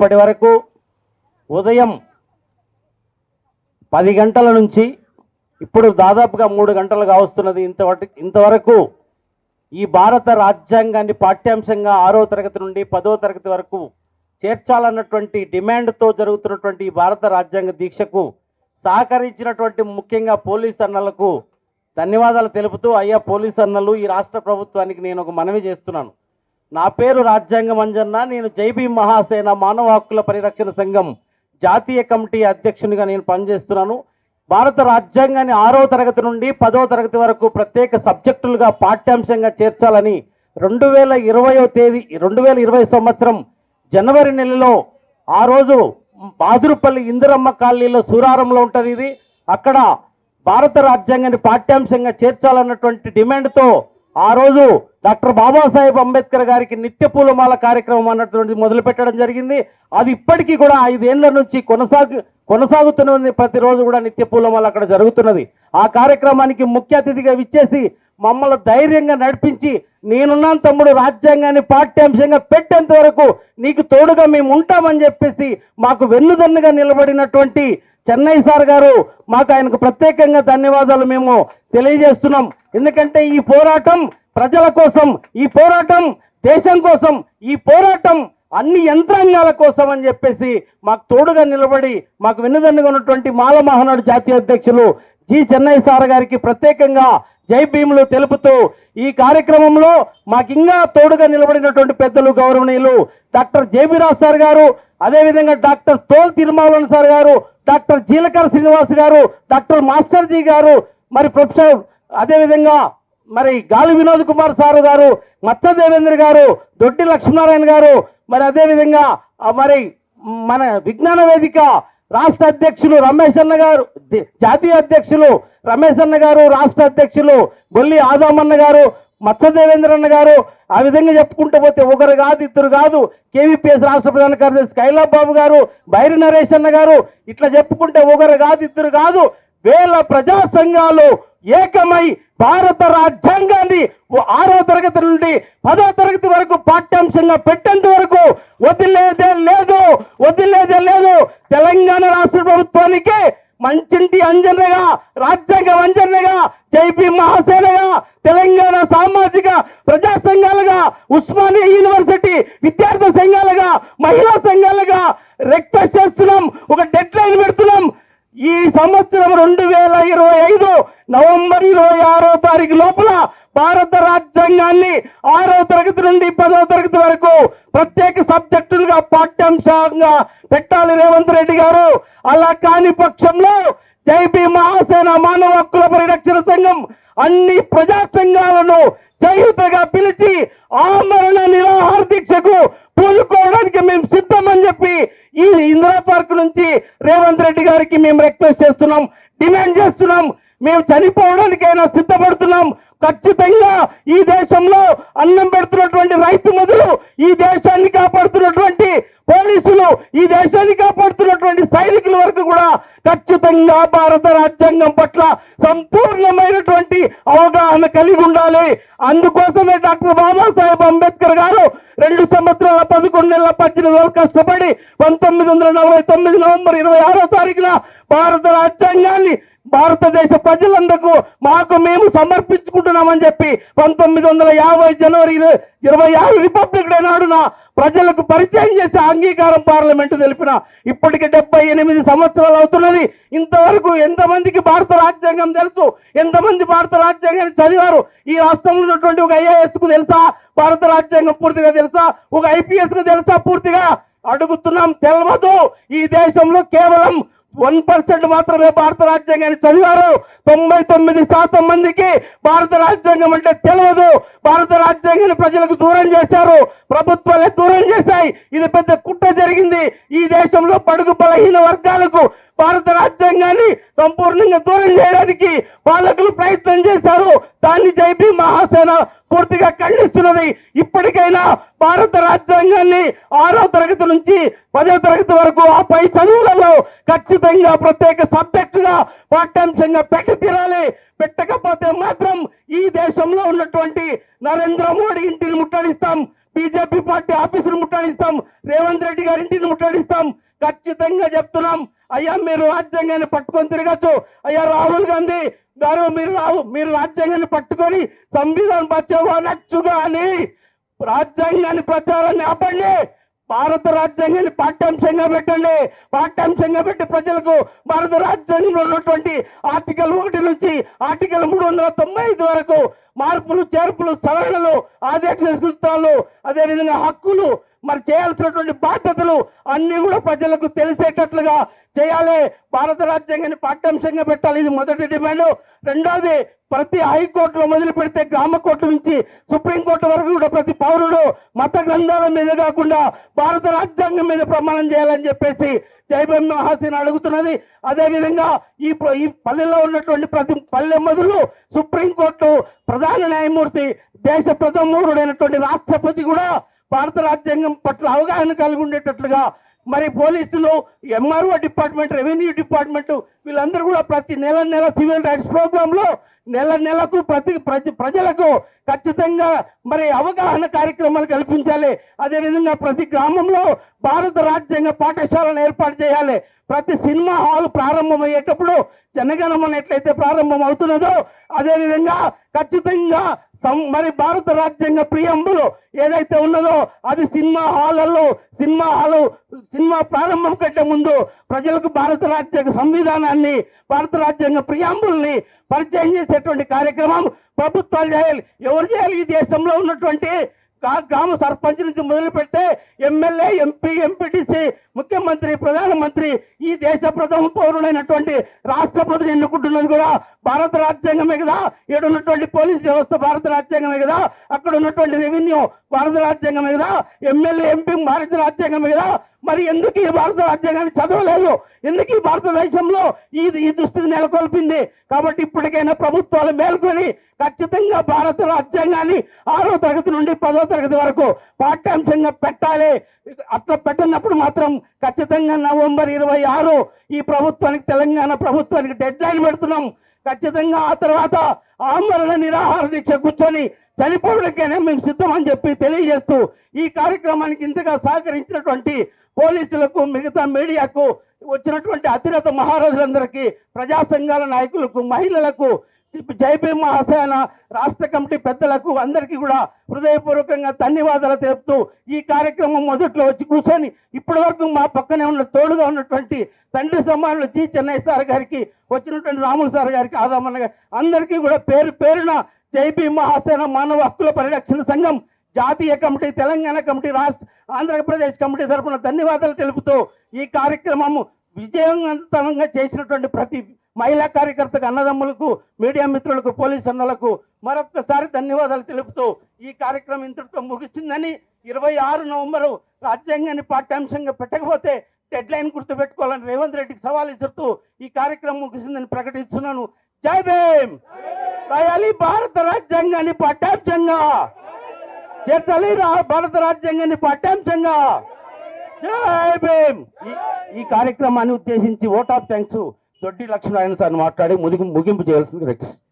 ఇప్పటి వరకు ఉదయం పది గంటల నుంచి ఇప్పుడు దాదాపుగా మూడు గంటలుగా వస్తున్నది ఇంతవరకు ఇంతవరకు ఈ భారత రాజ్యాంగాన్ని పాఠ్యాంశంగా ఆరో తరగతి నుండి పదో తరగతి వరకు చేర్చాలన్నటువంటి డిమాండ్తో జరుగుతున్నటువంటి ఈ భారత రాజ్యాంగ దీక్షకు సహకరించినటువంటి ముఖ్యంగా పోలీస్ అన్నలకు ధన్యవాదాలు తెలుపుతూ అయ్యా పోలీస్ అన్నలు ఈ రాష్ట్ర ప్రభుత్వానికి నేను ఒక మనవి చేస్తున్నాను. నా పేరు రాజ్యాంగ మంజన్న నేను జైబీ మహాసేన మానవ హక్కుల పరిరక్షణ సంఘం జాతీయ కమిటీ అధ్యక్షునిగా నేను పనిచేస్తున్నాను. భారత రాజ్యాంగాన్ని ఆరో తరగతి నుండి పదో తరగతి వరకు ప్రత్యేక సబ్జెక్టులుగా పాఠ్యాంశంగా చేర్చాలని రెండు వేల ఇరవయో తేదీ రెండు వేల ఇరవై సంవత్సరం జనవరి నెలలో ఆ రోజు బాదురుపల్లి ఇందిరమ్మ కాలనీలో సూరారంలో ఉంటుంది ఇది. అక్కడ భారత రాజ్యాంగాన్ని పాఠ్యాంశంగా చేర్చాలన్నటువంటి డిమాండ్తో ఆ రోజు డాక్టర్ బాబాసాహెబ్ అంబేద్కర్ గారికి నిత్య పూలమాల కార్యక్రమం అన్నటువంటి మొదలు పెట్టడం జరిగింది. అది ఇప్పటికీ కూడా ఐదేళ్ళ నుంచి కొనసాగు కొనసాగుతున్నది ప్రతిరోజు కూడా నిత్య పూలమాల అక్కడ జరుగుతున్నది. ఆ కార్యక్రమానికి ముఖ్య అతిథిగా విచ్చేసి మమ్మల్ని ధైర్యంగా నడిపించి నేనున్నాను తమ్ముడు రాజ్యాంగాన్ని పాఠ్యాంశంగా పెట్టేంత వరకు నీకు తోడుగా మేము ఉంటామని చెప్పేసి మాకు వెన్నుదన్నుగా నిలబడినటువంటి చెన్నై సార్ గారు మాకు ఆయనకు ప్రత్యేకంగా ధన్యవాదాలు మేము తెలియజేస్తున్నాం. ఎందుకంటే ఈ పోరాటం ప్రజల కోసం ఈ పోరాటం దేశం కోసం ఈ పోరాటం అన్ని యంత్రాంగాల కోసం అని చెప్పేసి మాకు తోడుగా నిలబడి మాకు వెన్నుదన్నుగా ఉన్నటువంటి మాల మహానాడు జాతీయ అధ్యక్షులు జి చెన్నై సార్ గారికి ప్రత్యేకంగా జై భీములు తెలుపుతూ ఈ కార్యక్రమంలో మాకు ఇంకా తోడుగా నిలబడినటువంటి పెద్దలు గౌరవనీయులు డాక్టర్ జేబీరాజ్ సార్ గారు అదేవిధంగా డాక్టర్ తోల్ తిరుమావలన్ సార్ గారు డాక్టర్ జీలకర శ్రీనివాస్ గారు డాక్టర్ మాస్టర్జీ గారు మరి ప్రొఫెసర్ అదేవిధంగా మరి గాలి వినోద్ కుమార్ సారు గారు మచ్చ దేవేంద్ర గారు దొడ్డి లక్ష్మీనారాయణ గారు మరి అదేవిధంగా మరి మన విజ్ఞాన వేదిక రాష్ట్ర అధ్యక్షులు రమేష్ అన్న గారు జాతీయ అధ్యక్షులు రమేష్ అన్న గారు రాష్ట్ర అధ్యక్షులు బొల్లి ఆదామన్న గారు మత్స దేవేంద్రన్న గారు ఆ విధంగా చెప్పుకుంటూ పోతే ఒకరు కాదు ఇద్దరు కాదు. కేవీపీఎస్ రాష్ట్ర ప్రధాన కార్యదర్శి కైలాబ్ బాబు గారు బైరి నరేష్ అన్న గారు ఇట్లా చెప్పుకుంటే ఒకరు కాదు ఇద్దరు కాదు. వేల ప్రజా సంఘాలు ఏకమై భారత రాజ్యాంగాన్ని ఓ ఆరో తరగతి నుండి పదో తరగతి వరకు పాఠ్యాంశంగా పెట్టేంత వరకు వదిలేదే లేదు వదిలేదే లేదు. తెలంగాణ రాష్ట్ర ప్రభుత్వానికి మంచింటి అంజనగా రాజ్యాంగ వంజనగా జైపీ మహాసేనగా తెలంగాణ సామాజిక ప్రజా సంఘాలుగా ఉస్మానియా యూనివర్సిటీ విద్యార్థి సంఘాలుగా మహిళా సంఘాలుగా రిక్వెస్ట్ చేస్తున్నాం ఒక డెడ్ లైన్ పెడుతున్నాం. ఈ సంవత్సరం రెండు వేల ఇరవై ఐదు నవంబర్ ఇరవై ఆరో తారీఖు లోపల భారత రాజ్యాంగాన్ని ఆరో తరగతి నుండి పదో తరగతి వరకు ప్రత్యేక సబ్జెక్టులుగా పాఠ్యాంశంగా పెట్టాలి రేవంత్ రెడ్డి గారు. అలా కాని పక్షంలో జైబీ మహాసేన మానవ హక్కుల పరిరక్షణ సంఘం అన్ని ప్రజా సంఘాలను చేయుతగా పిలిచి ఆమరణ నిరాహార దీక్షకు పూనుకోవడానికి మేము సిద్ధమని చెప్పి ఈ ఇందిరా పార్క్ నుంచి రేవంత్ రెడ్డి గారికి మేము రిక్వెస్ట్ చేస్తున్నాం డిమాండ్ చేస్తున్నాం. మేము చనిపోవడానికైనా సిద్ధపడుతున్నాం. ఖచ్చితంగా ఈ దేశంలో అన్నం పెడుతున్నటువంటి రైతు మొదలు ఈ దేశాన్ని కాపాడుతున్నటువంటి పోలీసులు ఈ దేశాన్ని కాపాడుతున్నటువంటి సైనికుల వరకు కూడా ఖచ్చితంగా భారత రాజ్యాంగం పట్ల సంపూర్ణమైనటువంటి అవగాహన కలిగి ఉండాలి. అందుకోసమే డాక్టర్ బాబాసాహెబ్ అంబేద్కర్ గారు రెండు సంవత్సరాల పదకొండు నెలల పద్దెనిమిది రోజులు కష్టపడి పంతొమ్మిది వందల నలభై తొమ్మిది నవంబర్ ఇరవై ఆరో తారీఖున భారత రాజ్యాంగాన్ని భారతదేశ ప్రజలందరకు మాకు మేము సమర్పించుకుంటున్నామని చెప్పి పంతొమ్మిది వందల యాభై జనవరి ఇరవై ఆరు రిపబ్లిక్ డే నాడున ప్రజలకు పరిచయం చేసే అంగీకారం పార్లమెంట్ తెలిపిన ఇప్పటికి డెబ్బై ఎనిమిది సంవత్సరాలు అవుతున్నది. ఇంతవరకు ఎంతమందికి భారత రాజ్యాంగం తెలుసు? ఎంతమంది భారత రాజ్యాంగాన్ని చదివారు? ఈ రాష్ట్రంలో ఉన్నటువంటి ఒక ఐఏఎస్కు తెలుసా? భారత రాజ్యాంగం పూర్తిగా తెలుసా? ఒక ఐపీఎస్కు తెలుసా పూర్తిగా? అడుగుతున్నాం తెలవదు. ఈ దేశంలో కేవలం వన్ పర్సెంట్ మాత్రమే భారత రాజ్యాంగాన్ని చదివారు. తొంభై తొమ్మిది శాతం మందికి భారత రాజ్యాంగం అంటే తెలియదు భారత రాజ్యాంగాన్ని ప్రజలకు దూరం చేశారు. ప్రభుత్వాలే దూరం చేశాయి. ఇది పెద్ద కుట్ర జరిగింది. ఈ దేశంలో పడుగు బలహీన వర్గాలకు భారత రాజ్యాంగాన్ని సంపూర్ణంగా దూరం చేయడానికి పాలకులు ప్రయత్నం చేశారు. దాన్ని జైపీ మహాసేన పూర్తిగా ఖండిస్తున్నది. ఇప్పటికైనా భారత రాజ్యాంగాన్ని ఆరో తరగతి నుంచి పదో తరగతి వరకు ఆ పై చదువులలో ఖచ్చితంగా ప్రత్యేక సబ్జెక్టుగా పాఠ్యాంశంగా పెట్టి తీరాలి. పెట్టకపోతే మాత్రం ఈ దేశంలో ఉన్నటువంటి నరేంద్ర మోడీ ఇంటిని ముట్టడిస్తాం. బీజేపీ పార్టీ ఆఫీసును ముట్టడిస్తాం. రేవంత్ రెడ్డి గారి ఇంటిని ముట్టడిస్తాం. ఖచ్చితంగా చెప్తున్నాం. అయ్యా మీరు రాజ్యాంగాన్ని పట్టుకొని తిరగచ్చు. అయ్యా రాహుల్ గాంధీ గారు మీరు రావు మీరు రాజ్యాంగాన్ని పట్టుకొని సంవిధానం బచ్చావు అనొచ్చుగా అని రాజ్యాంగాన్ని ప్రచారాన్ని ఆపండి. భారత రాజ్యాంగాన్ని పాఠ్యాంశంగా పెట్టండి. పాఠ్యాంశంగా పెట్టి ప్రజలకు భారత రాజ్యాంగంలో ఉన్నటువంటి ఆర్టికల్ ఒకటి నుంచి ఆర్టికల్ మూడు వందల తొంభై ఐదు వరకు మార్పులు చేర్పులు సవరణలు ఆదేశ సూత్రాలు అదేవిధంగా హక్కులు మరి చేయాల్సినటువంటి బాధ్యతలు అన్ని కూడా ప్రజలకు తెలిసేటట్లుగా చేయాలి. భారత రాజ్యాంగాన్ని పాఠ్యాంశంగా పెట్టాలి. ఇది మొదటి డిమాండ్. రెండోది ప్రతి హైకోర్టులో మొదలు పెడితే గ్రామ కోర్టు నుంచి సుప్రీంకోర్టు వరకు కూడా ప్రతి పౌరుడు మత గ్రంథాల మీద కాకుండా భారత రాజ్యాంగం మీద ప్రమాణం చేయాలని చెప్పేసి జైబం మహాసేన అడుగుతున్నది. అదేవిధంగా ఈ ఈ పల్లెల్లో ఉన్నటువంటి ప్రతి పల్లె మొదలు సుప్రీంకోర్టు ప్రధాన న్యాయమూర్తి దేశ ప్రథమూరుడైనటువంటి రాష్ట్రపతి కూడా భారత రాజ్యాంగం పట్ల అవగాహన కలిగి ఉండేటట్లుగా మరి పోలీసులు ఎంఆర్ఓ డిపార్ట్మెంట్ రెవెన్యూ డిపార్ట్మెంట్ వీళ్ళందరూ కూడా ప్రతి నెల నెల సివిల్ రైట్స్ ప్రోగ్రాంలో నెల నెలకు ప్రతి ప్రజ ప్రజలకు ఖచ్చితంగా మరి అవగాహన కార్యక్రమాలు కల్పించాలి. అదేవిధంగా ప్రతి గ్రామంలో భారత రాజ్యాంగ పాఠశాలను ఏర్పాటు చేయాలి. ప్రతి సినిమా హాల్ ప్రారంభమయ్యేటప్పుడు జనగణమన ఎట్లయితే ప్రారంభం అవుతున్నదో అదేవిధంగా ఖచ్చితంగా సం- మరి భారత రాజ్యాంగ ప్రియంబులు ఏదైతే ఉన్నదో అది సినిమా హాలలో సినిమా హాలు సినిమా ప్రారంభం కంటే ముందు ప్రజలకు భారత రాజ్యాంగ సంవిధానాన్ని భారత రాజ్యాంగ ప్రియాంబుల్ని పరిచయం చేసేటువంటి కార్యక్రమం ప్రభుత్వాలు చేయాలి. ఎవరు చేయాలి? ఈ దేశంలో ఉన్నటువంటి గ్రామ సర్పంచ్ నుంచి మొదలుపెట్టే ఎమ్మెల్యే ఎంపీ ఎంపీటీసీ ముఖ్యమంత్రి ప్రధానమంత్రి ఈ దేశ ప్రథమ పౌరుడైనటువంటి రాష్ట్రపతిని ఎన్నుకుంటున్నది కూడా భారత రాజ్యాంగమే కదా. ఇక్కడ ఉన్నటువంటి పోలీస్ వ్యవస్థ భారత రాజ్యాంగమే కదా. అక్కడ ఉన్నటువంటి రెవెన్యూ భారత రాజ్యాంగమే కదా. ఎమ్మెల్యే ఎంపీ భారత రాజ్యాంగమే కదా. మరి ఎందుకు ఈ భారత రాజ్యాంగాన్ని చదవలేదు? ఎందుకు ఈ భారతదేశంలో ఈ ఈ దుస్థితి నెలకొల్పింది? కాబట్టి ఇప్పటికైనా ప్రభుత్వాలు మేల్కొని ఖచ్చితంగా భారత రాజ్యాంగాన్ని ఆరో తరగతి నుండి పదో తరగతి వరకు పాఠ్యాంశంగా పెట్టాలి. అట్లా పెట్టినప్పుడు మాత్రం ఖచ్చితంగా నవంబర్ ఇరవై ఆరు ఈ ప్రభుత్వానికి తెలంగాణ ప్రభుత్వానికి డెడ్ లైన్ పెడుతున్నాం. ఖచ్చితంగా ఆ తర్వాత ఆందోళన నిరాహార దీక్ష కూర్చొని చనిపోవడానికైనా మేము సిద్ధం అని చెప్పి తెలియజేస్తూ ఈ కార్యక్రమానికి ఇంతగా సహకరించినటువంటి పోలీసులకు మిగతా మీడియాకు వచ్చినటువంటి అతిరత మహారాజులందరికీ ప్రజా సంఘాల నాయకులకు మహిళలకు జైపీ మహాసేన రాష్ట్ర కమిటీ పెద్దలకు అందరికీ కూడా హృదయపూర్వకంగా ధన్యవాదాలు తెలుపుతూ ఈ కార్యక్రమం మొదట్లో వచ్చి కూర్చొని ఇప్పటి వరకు మా పక్కనే ఉన్న తోడుగా ఉన్నటువంటి తండ్రి సమానులు జి చెన్నై సార్ గారికి వచ్చినటువంటి రాములు సార్ గారికి ఆదామన్న గారి అందరికీ కూడా పేరు పేరున జైపీ మహాసేన మానవ హక్కుల పరిరక్షణ సంఘం జాతీయ కమిటీ తెలంగాణ కమిటీ రాష్ట్ర ఆంధ్రప్రదేశ్ కమిటీ తరపున ధన్యవాదాలు తెలుపుతూ ఈ కార్యక్రమము విజయవంతంగా చేసినటువంటి ప్రతి మహిళా కార్యకర్తకు అన్నదమ్ములకు మీడియా మిత్రులకు పోలీస్ అన్నలకు మరొక్కసారి ధన్యవాదాలు తెలుపుతూ ఈ కార్యక్రమం ఇంతటితో ముగిసిందని ఇరవై ఆరు నవంబరు రాజ్యాంగాన్ని పాఠ్యాంశంగా పెట్టకపోతే డెడ్ లైన్ గుర్తుపెట్టుకోవాలని రేవంత్ రెడ్డికి సవాల్ ఇస్తూ ఈ కార్యక్రమం ముగిసిందని ప్రకటిస్తున్నాను. జై భీమ్! రాయాలి భారత రాజ్యాంగాన్ని పాఠ్యాంశంగా! చేర్చాలి భారత రాజ్యాంగాన్ని పట్టాంశంగా జై భీమ్. ఈ- ఈ కార్యక్రమాన్ని ఉద్దేశించి vote of thanks. Doddi Lakshminarayana sir మాట్లాడి ముగింపు ముగింపు చేయాల్సింది రిక్వెస్ట్